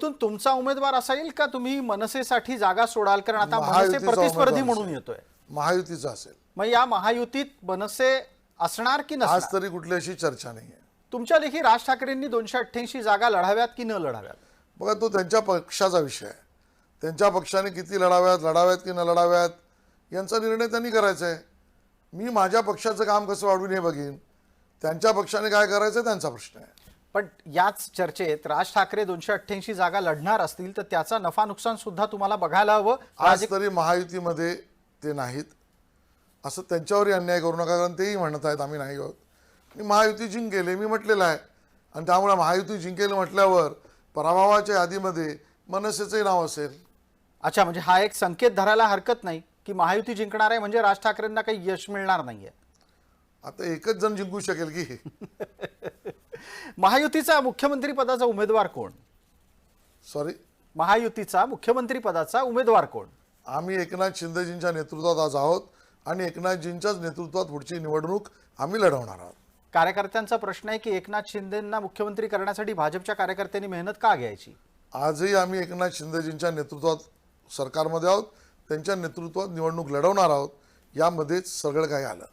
महायुतीतून तुमचा उमेदवार असा येईल का? तुम्ही मनसेसाठी जागा सोडाल? कारण आता मनसे महायुतीचा प्रतिस्पर्धी उमेदवार म्हणून असेल. येतोय. महायुतीचा असेल. मग या महायुतीत मनसे असणार की आज नसणार तरी कुठली अशी चर्चा नाही आहे तुमच्या लेखी राज ठाकरेंनी दोनशे अठ्ठ्याऐंशी जागा लढाव्यात की न लढाव्यात? बघा तो त्यांच्या पक्षाचा विषय आहे. त्यांच्या पक्षाने किती लढाव्यात लढाव्यात की न लढाव्यात यांचा निर्णय त्यांनी करायचा आहे. मी माझ्या पक्षाचं काम कसं वाढवून हे बघीन? त्यांच्या पक्षाने काय करायचं त्यांचा प्रश्न आहे. पण याच चर्चेत राज ठाकरे दोनशे अठ्ठ्याऐंशी जागा लढणार असतील तर त्याचा नफा नुकसान सुद्धा तुम्हाला बघायला हवं. आज तरी महायुतीमध्ये ते नाहीत. असं त्यांच्यावरही अन्याय करू नका कारण तेही म्हणत आहेत आम्ही नाही आहोत. मी महायुती जिंकेले मी म्हटलेलं आहे. आणि त्यामुळे महायुती जिंकेल म्हटल्यावर पराभवाच्या यादीमध्ये मनसेचंही नाव असेल. अच्छा म्हणजे हा एक संकेत धरायला हरकत नाही की महायुती जिंकणार आहे म्हणजे राज ठाकरेंना काही यश मिळणार नाहीये. आता एकच जण जिंकू शकेल की? महायुतीचा मुख्यमंत्री पदाचा उमेदवार कोण? सॉरी महायुतीचा मुख्यमंत्री पदाचा उमेदवार कोण? आम्ही एकनाथ शिंदेजींच्या नेतृत्वात आज आहोत आणि एकनाथजींच्याच नेतृत्वात पुढची निवडणूक आम्ही लढवणार आहोत. कार्यकर्त्यांचा प्रश्न आहे की एकनाथ शिंदेंना मुख्यमंत्री करण्यासाठी भाजपच्या कार्यकर्त्यांनी मेहनत का घ्यायची? आजही आम्ही एकनाथ शिंदेजींच्या नेतृत्वात सरकारमध्ये आहोत त्यांच्या नेतृत्वात निवडणूक लढवणार आहोत यामध्येच सगळं काही आलं.